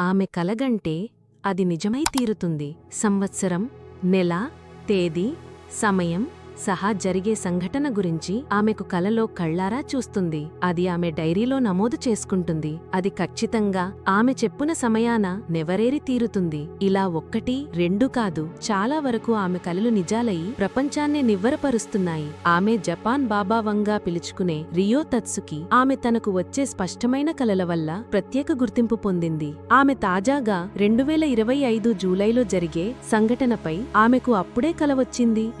ఆమె కలగంటే అది నిజమై తీరుతుంది. సంవత్సరం నెల తేదీ సమయం సహా జరిగే సంఘటన గురించి ఆమెకు కలలో కళ్ళారా చూస్తుంది. అది ఆమె డైరీలో నమోదు చేసుకుంటుంది. అది ఖచ్చితంగా ఆమె చెప్పున సమయాన నెవరేరి తీరుతుంది. ఇలా ఒక్కటి రెండు కాదు చాలా వరకు ఆమె కలలు నిజాలయి ప్రపంచాన్నే నివ్వరపరుస్తున్నాయి. ఆమె జపాన్ బాబావంగా పిలుచుకునే రియో తత్సుకి ఆమె తనకు వచ్చే స్పష్టమైన కలల వల్ల ప్రత్యేక గుర్తింపు పొందింది. ఆమె తాజాగా రెండు వేల ఇరవై ఐదు జూలైలో జరిగే సంఘటనపై ఆమెకు అప్పుడే కల వచ్చింది.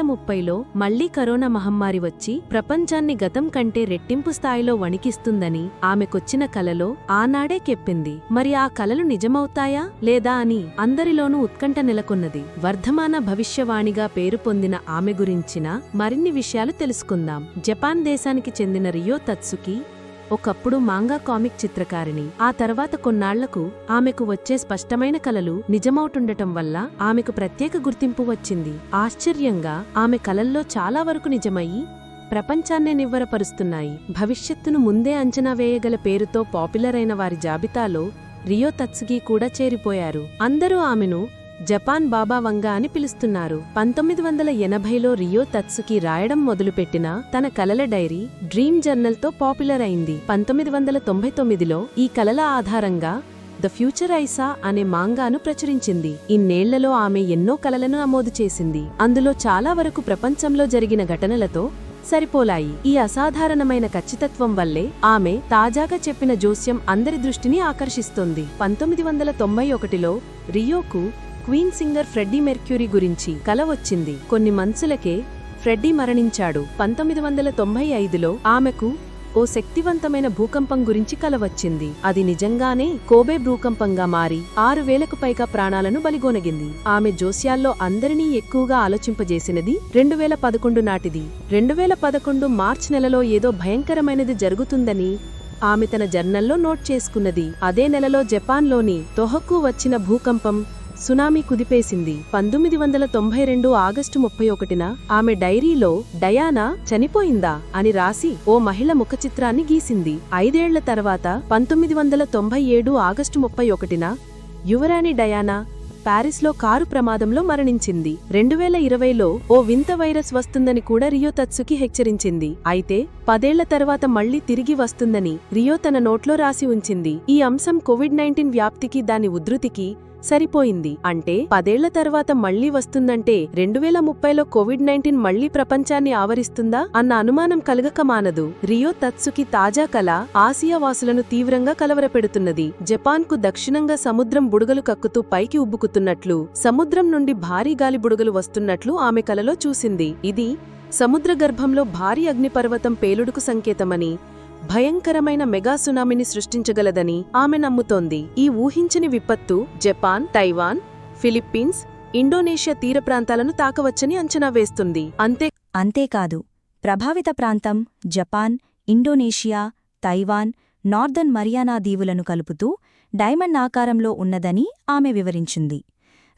ముప్పై స్థాయిలో మళ్ళీ కరోనా మహమ్మారి వచ్చి ప్రపంచాన్ని గతం కంటే రెట్టింపు స్థాయిలో వణికిస్తుందని ఆమెకొచ్చిన కలలో ఆనాడే కెప్పింది మరి ఆ కలలు నిజమవుతాయా లేదా అని అందరిలోనూ ఉత్కంఠ నెలకొన్నది. వర్ధమాన భవిష్యవాణిగా పేరు పొందిన ఆమె గురించిన మరిన్ని విషయాలు తెలుసుకుందాం. జపాన్ దేశానికి చెందిన రియో తత్సుకి ఒకప్పుడు మాంగా కామిక్ చిత్రకారిణి. ఆ తర్వాత కొన్నాళ్ళకు ఆమెకు వచ్చే స్పష్టమైన కలలు నిజమవుతుండటం వల్ల ఆమెకు ప్రత్యేక గుర్తింపు వచ్చింది. ఆశ్చర్యంగా ఆమె కలల్లో చాలా వరకు నిజమయ్యి ప్రపంచాన్నే నివ్వరపరుస్తున్నాయి. భవిష్యత్తును ముందే అంచనా వేయగల పేరుతో పాపులర్ అయిన వారి జాబితాలో రియో తత్సుగి కూడా చేరిపోయారు. అందరూ ఆమెను జపాన్ బాబా వంగా అని పిలుస్తున్నారు. పంతొమ్మిది వందల ఎనభైలో రియో తత్సుకి రాయడం మొదలుపెట్టిన తన కలల డైరీ డ్రీమ్ జర్నల్తో పాపులర్ అయింది. పంతొమ్మిది వందల తొంభై తొమ్మిదిలో ఈ కలల ఆధారంగా ద ఫ్యూచర్ ఐసా అనే మాంగాను ప్రచురించింది. ఇన్నేళ్ళలో ఆమె ఎన్నో కలలను నమోదు చేసింది. అందులో చాలా వరకు ప్రపంచంలో జరిగిన ఘటనలతో సరిపోలాయి. ఈ అసాధారణమైన ఖచ్చితత్వం వల్లే ఆమె తాజాగా చెప్పిన జోస్యం అందరి దృష్టిని ఆకర్షిస్తోంది. పంతొమ్మిది వందల తొంభై ఒకటిలో రియోకు క్వీన్ సింగర్ ఫ్రెడ్డీ మెర్క్యూరీ గురించి కల వచ్చింది. కొన్ని మంత్సులకే ఫ్రెడ్డీ మరణించాడు. పంతొమ్మిది వందల తొంభై ఐదులో ఆమెకు ఓ శక్తివంతమైన భూకంపం గురించి కల వచ్చింది. అది నిజంగానే కోబే భూకంపంగా మారి ఆరు వేలకు పైగా ప్రాణాలను బలిగొనగింది. ఆమె జోస్యాల్లో అందరినీ ఎక్కువగా ఆలోచింపజేసినది రెండు వేల పదకొండు నాటిది. రెండు వేల పదకొండు మార్చ్ నెలలో ఏదో భయంకరమైనది జరుగుతుందని ఆమె తన జర్నల్లో నోట్ చేసుకున్నది. అదే నెలలో జపాన్లోని తొహకు వచ్చిన భూకంపం సునామీ కుదిపేసింది. పంతొమ్మిది వందల తొంభై రెండు ఆగస్టు ముప్పై ఒకటిన ఆమె డైరీలో డయానా చనిపోయిందా అని రాసి ఓ మహిళ ముఖచిత్రాన్ని గీసింది. ఐదేళ్ళ తర్వాత పంతొమ్మిది వందల తొంభై ఏడు ఆగస్టు ముప్పై ఒకటిన యువరాణి డయానా ప్యారిస్లో కారు ప్రమాదంలో మరణించింది. రెండు వేల ఇరవైలో ఓ వింత వైరస్ వస్తుందని కూడా రియో తత్సుకి హెచ్చరించింది. అయితే పదేళ్ళ తర్వాత మళ్ళీ తిరిగి వస్తుందని రియో తన నోట్లో రాసి ఉంచింది. ఈ అంశం కోవిడ్ నైన్టీన్ వ్యాప్తికి దాని ఉధృతికి సరిపోయింది. అంటే పదేళ్ళ తర్వాత మళ్ళీ వస్తుందంటే రెండు వేల ముప్పైలో కోవిడ్ నైన్టీన్ మళ్ళీ ప్రపంచాన్ని ఆవరిస్తుందా అన్న అనుమానం కలగక మానదు. రియో తత్సుకి తాజా కళ ఆసియా వాసులను తీవ్రంగా కలవరపెడుతున్నది. జపాన్కు దక్షిణంగా సముద్రం బుడగలు కక్కుతూ పైకి ఉబ్బుకుతున్నట్లు సముద్రం నుండి భారీ గాలి బుడగలు వస్తున్నట్లు ఆమె కలలో చూసింది. ఇది సముద్ర గర్భంలో భారీ అగ్నిపర్వతం పేలుడుకు సంకేతమని భయంకరమైన మెగా సునామీని సృష్టించగలదని ఆమె నమ్ముతోంది. ఈ ఊహించని విపత్తు జపాన్ తైవాన్ ఫిలిప్పీన్స్ ఇండోనేషియా తీర ప్రాంతాలను తాకవచ్చని అంచనా వేస్తుంది. అంతే అంతేకాదు ప్రభావిత ప్రాంతం Japan Indonesia Taiwan Northern Mariana దీవులను కలుపుతూ డైమండ్ ఆకారంలో ఉన్నదని ఆమె వివరించింది.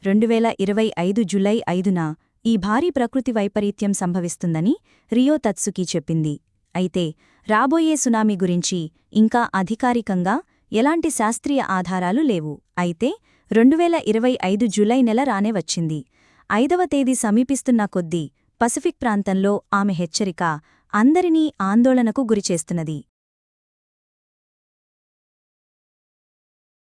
రెండువేల ఇరవై ఐదు జులై ఐదున ఈ భారీ ప్రకృతి వైపరీత్యం సంభవిస్తుందని రియో తత్సుకి చెప్పింది. అయితే రాబోయే సునామీ గురించి ఇంకా అధికారికంగా ఎలాంటి శాస్త్రీయ ఆధారాలు లేవు. అయితే రెండువేల ఇరవై ఐదు జులై నెల రానే వచ్చింది. ఐదవ తేదీ సమీపిస్తున్న కొద్దీ పసిఫిక్ ప్రాంతంలో ఆమె హెచ్చరిక అందరినీ ఆందోళనకు గురిచేస్తున్నది.